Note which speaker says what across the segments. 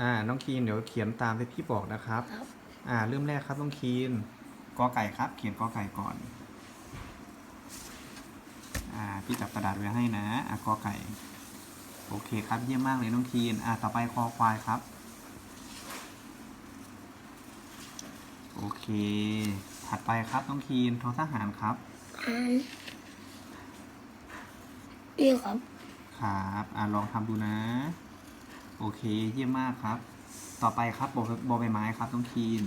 Speaker 1: อ่า น้องคีนเดี๋ยวเขียนตามที่พี่บอกนะครับ
Speaker 2: ครับ
Speaker 1: อ่า เริ่มแรกครับน้องคีนกอไก่ครับ เขียนกอไก่ก่อน อ่า พี่จับกระดาษไว้ให้นะ อะกอไก่ โอเคครับ เยี่ยมมากเลยน้องคีนอ่า ต่อไปคอควายครับ โอเค ถัดไปครับน้องคีนทอทหารครับ
Speaker 2: อ่านนี่ครับ
Speaker 1: ครับ อ่าลองทำดูนะ โอเคเยี่ยมมากครับ ต่อไปครับบอบอใบไม้ครับน้องคีน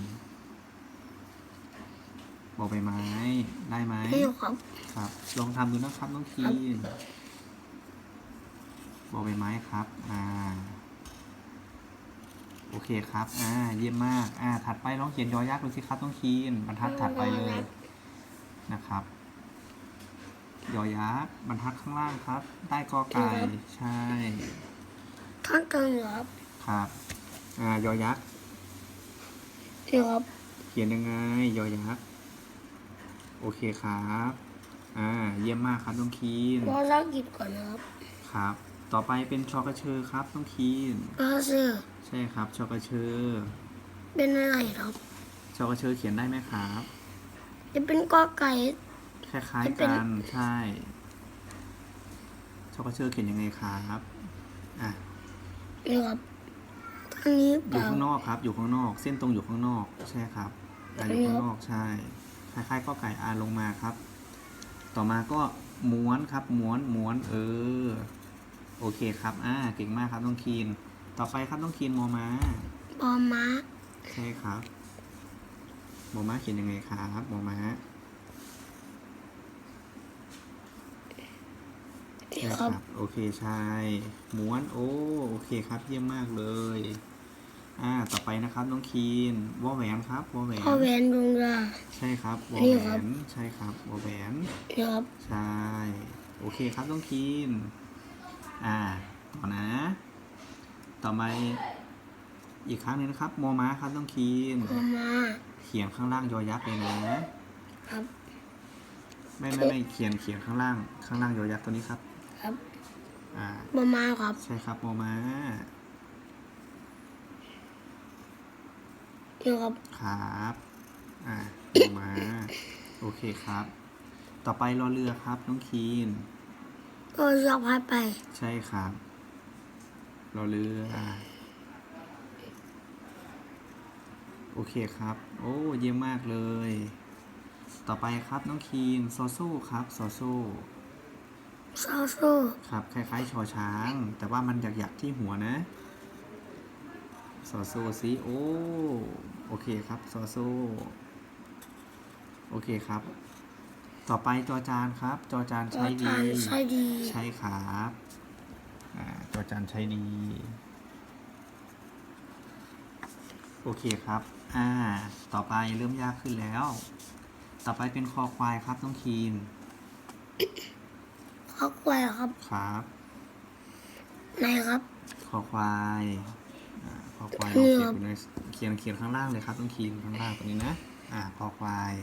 Speaker 1: บอใบไม้ได้ไหม
Speaker 2: นี่ครับ
Speaker 1: ครับ ลองทำดูนะครับน้องคีนบอใบไม้ครับ อ่า โอเคครับ อ่า เยี่ยมมาก อ่า ถัดไปลองเขียนยอยักษ์ดูสิครับน้องคีนบรรทัดถัดไปเลยนะครับยอยักษ์บรรทัดข้างล่างครับ ได้กอไก่ ใช่
Speaker 2: ท่านกันครับ
Speaker 1: ครับ อ่ายอยักษ์
Speaker 2: นี่ครับ
Speaker 1: เขียนยังไง ยอยักษ์โอเคครับ อ่า เยี่ยมมากครับน้องคีน
Speaker 2: วอลักกิจก่อนนะครับ
Speaker 1: ครับ ต่อไปเป็นชอกระเชอครับน้องคีน
Speaker 2: ก็คือ
Speaker 1: ใช่ครับ ชอกระเชอ
Speaker 2: เป็นอะไรครับ
Speaker 1: ชอกระเชอเขียนได้ไหมครับ
Speaker 2: จะเป็นกอไก่
Speaker 1: คล้าย
Speaker 2: จะ
Speaker 1: ๆ
Speaker 2: เป็น
Speaker 1: กัน ใช่ ชอกระเชอเขียนยังไงครับ อะ
Speaker 2: นี่ครับทางนี้เป
Speaker 1: อยู่
Speaker 2: ล่า
Speaker 1: ข้างนอกครับ อยู่ข้างนอก เส้นตรงอยู่ข้างนอก ใช่ครับอะอยู่ข้างนอกใช่ คล้ายๆก็ไก่อาลงมาครับ ต่อมาก็ม้วนครับ ม้วน ม้วน เออ โอเคครับ อ่า เก่งมากครับน้องคีน ต่อไปครับน้องคีนมอมา
Speaker 2: บอม้า
Speaker 1: ใช่ครับมอมาเขียนยังไงครับมอมา
Speaker 2: นี่
Speaker 1: ใช่
Speaker 2: ค
Speaker 1: ค
Speaker 2: รั
Speaker 1: รับบโอเคใช่ม้วนโอ้โอเคครับ เยี่ยมมากเลย อ่า ต่อไปนะครับน้องคีนวอแหวนครับวอแหวน
Speaker 2: พ่อแหวนดวงดาว
Speaker 1: ใช่ครับวอ
Speaker 2: นี่
Speaker 1: แหว
Speaker 2: ครับ
Speaker 1: นใช่ครับวอแหวน
Speaker 2: นี่ครับ
Speaker 1: ใช่โอเคครับน้องคีนอ่าต่อนะ ต่อไปอีกครั้งหนึงนะครับมอม้าครับน้องคีน
Speaker 2: บอม้า
Speaker 1: เขียนข้างล่างยอยักษ์เลยนะ
Speaker 2: ครับ
Speaker 1: ไม่ไม่ไม่เขียนเขียนข้างล่าง ข้างล่างยอยักษ์ตัวนี้ครับ
Speaker 2: ครับ
Speaker 1: อ่า
Speaker 2: บอม้าครับ
Speaker 1: ใช่ครับมอม้า
Speaker 2: นี่ครับ
Speaker 1: ครับ อ่าลงมา โอเคครับ ต่อไปรอเรือครับ น้องคีน
Speaker 2: ก็ยกพายไป
Speaker 1: ใช่ครับ รอเรือโอเคครับ โอ้เยี่ยมมากเลย ต่อไปครับน้องคีนโซโซ่ครับโซโซ่
Speaker 2: ซาโซ่
Speaker 1: ครับคล้ายๆชอช้าง แต่ว่ามันหยักๆที่หัวนะโซโซ่สิโอ้โอเคครับโซโซ่โอเคครับ ต่อไปจอจานครับ จอจาน
Speaker 2: จอ
Speaker 1: ใช้ดี
Speaker 2: จานใช่ดี
Speaker 1: ใช่ครับอ่าจอจานใช้ดีโอเคครับ อ่า ต่อไปเริ่มยากขึ้นแล้ว ต่อไปเป็นคอควายครับน้องคีน
Speaker 2: ข้าวกล้วยครับ
Speaker 1: ครับ
Speaker 2: ไหนครับ
Speaker 1: คอควายอ่าคอควาย
Speaker 2: เลื
Speaker 1: ลอง
Speaker 2: อก
Speaker 1: เขียนอยู่ในเขียนเขียนข้างล่างเลยครับ ต้องคีนข้างล่างตัวนี้นะ อ่าคอควาย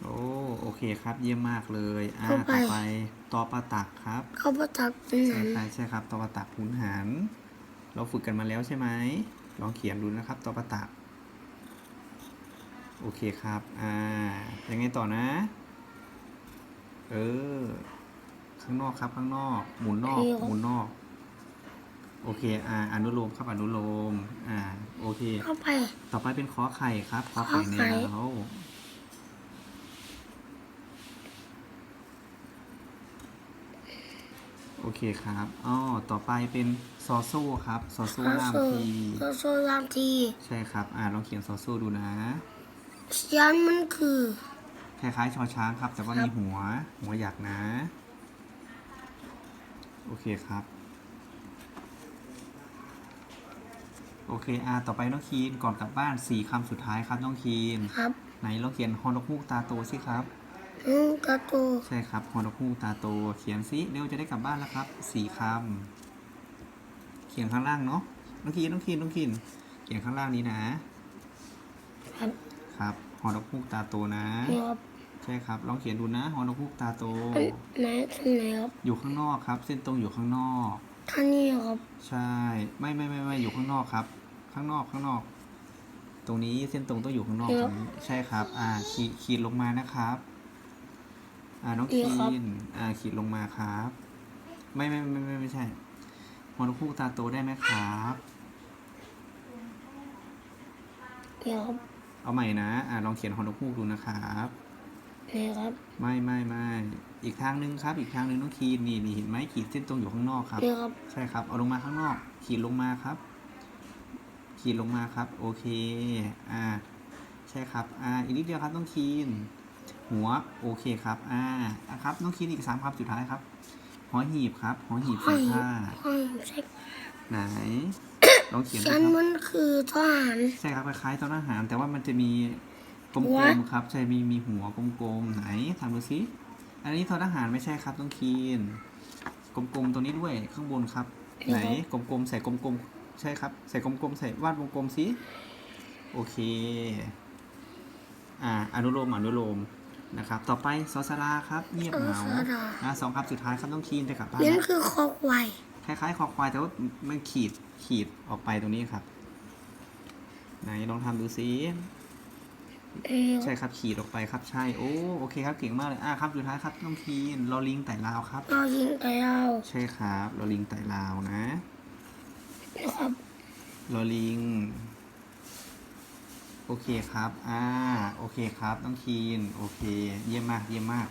Speaker 1: โอ้โอเคครับ เยี่ยมมากเลยอ่าต่อไปตอปลาตักครับ
Speaker 2: ข้าวปลาตักเป็นห
Speaker 1: ใช่
Speaker 2: นัง
Speaker 1: ใช่ใช่ครับตอปลาตักหุนหัน เราฝึกกันมาแล้วใช่ไหมลองเขียนดูนะครับตอปลาตัก โอเคครับ อ่า ยังไงต่อนะ เออ ข้างนอกครับ ข้างนอก หมุนนอก หมุนนอก โอเค อ่า อนุโลมครับ อนุโลม อ่า โอเค
Speaker 2: เข้าไป
Speaker 1: ต่อไปเป็นขอไข่ครับขอไข่
Speaker 2: ขอ
Speaker 1: แน
Speaker 2: ไข่
Speaker 1: วโอเคครับอ๋อต่อไปเป็นซอโซ่ครับ ซอโซ่
Speaker 2: ซา
Speaker 1: ลาม
Speaker 2: โซ่
Speaker 1: ที
Speaker 2: ซาโซ่ลามที
Speaker 1: ใช่ครับ อ่าลองเขียนซอโซ่ดูนะ
Speaker 2: ยันมันคือ
Speaker 1: คล้ายๆชอช้างครับ แต่ว่า
Speaker 2: ครั
Speaker 1: มี
Speaker 2: บ
Speaker 1: หัว หัวหยักนะ โอเคครับ โอเคอ่าต่อไปน้องคีนก่อนกลับบ้านสี่คำสุดท้ายครับน้องคีน
Speaker 2: ครับ
Speaker 1: ไหนลองเขียนฮอนกฮูกตาโตสิครับ
Speaker 2: อืมกระตู
Speaker 1: ใช่ครับฮอนกฮูกตาโต เขียนซิเร็วจะได้กลับบ้านแล้วครับสี่คำเขียนข้างล่างเนาะน้องคีนน้องคีนน้องคีนเขียนข้างล่างนี้นะ
Speaker 2: ครับ
Speaker 1: ครับฮอนกฮูกตาโตนะ
Speaker 2: นี่ครับ
Speaker 1: ใช่ครับ ลองเขียนดูนะฮอนกฮูกตาโต
Speaker 2: อันไหนอันไหนครับ
Speaker 1: อยู่ข้างนอกครับ เส้นตรงอยู่ข้างนอก
Speaker 2: ท่านนี้ครับ
Speaker 1: ใช่ ไม่ไม่ไม่ไม่อยู่ข้างนอกครับ ข้างนอกข้างนอก ตรงนี้เส้นตรงต้องอยู่ข้างนอก
Speaker 2: เดี๋
Speaker 1: ต
Speaker 2: ยว
Speaker 1: รงนี้ใช่ครับ อ่า ขีดขีดลงมานะครับ อ่าน้อง
Speaker 2: เดี๋
Speaker 1: คี
Speaker 2: ยวครับ
Speaker 1: นอ่า ขีดลงมาครับ ไม่ไม่ไม่ไม่ไม่ใช่ฮอนคูกตาโตได้ไหมครับ
Speaker 2: เดี๋ยวครับ
Speaker 1: เอาใหม่นะอ่าลองเขียนฮอนคูกดูนะครับ
Speaker 2: นี่ครับ
Speaker 1: ไม่ไม่ไม่อีกทางหนึ่งครับ อีกทางหนึ่งน้องคีนนี่นี่เห็นไหมขีดเส้นตรงอยู่ข้างนอกครับ
Speaker 2: นี่ครับ
Speaker 1: ใช่ครับ เอาลงมาข้างนอก ขีดลงมาครับ ขีดลงมาครับ โอเค อ่า ใช่ครับ อ่า อีกนิดเดียวครับต้องคีนหัว โอเคครับ อ่าอะครับต้องคีนอีกสามคำสุดท้ายครับหัวหีบครับหัวหีบใส่ผ้า
Speaker 2: ห้อยใช่
Speaker 1: ไหน ลองเขียนดู
Speaker 2: ฉัน
Speaker 1: ครับ
Speaker 2: มันคือทหาร
Speaker 1: ใช่ครับคล้ายๆตอนอาหาร แต่ว่ามันจะมีกล
Speaker 2: หัว
Speaker 1: มๆครับใช่มีมีหัวกลมๆไหนทำดูสิอันนี้ทอดอาหารไม่ใช่ครับต้องคีนกลมๆตัวนี้ด้วยข้างบนครับ ไหนกลมๆใส่กลมๆใช่ครับ ใส่กลมๆใส่วาดวงกลมสิโอเคอ่าอนุโลมอนุโลมนะครับ ต่อไปซอสลาครับเงียบเหงา
Speaker 2: ซอสลา
Speaker 1: อ่าสองคำสุดท้ายครับต้องคีนจะกลับบ้าน
Speaker 2: นั่น
Speaker 1: แล้ว
Speaker 2: คือคอควาย
Speaker 1: คล้ายๆคอควายแต่ว่ามันขีดขีดออกไปตรงนี้ครับไหนลองทำดูสิ
Speaker 2: เดี๋ยว
Speaker 1: ใช่ครับขีดออกไปครับใช่โอ้โอเคครับเก่งมากเลยอ่าครับสุดท้ายครับต้องคีนลอลิงไต่ลาวครับ
Speaker 2: เรายิงไปเรา
Speaker 1: ใช่ครับลอลิงไต่ลาวนะ
Speaker 2: นะครับ
Speaker 1: ลอลิงโอเคครับ อ่า โอเคครับต้องคีน โอเค เยี่ยมมาก เยี่ยมมาก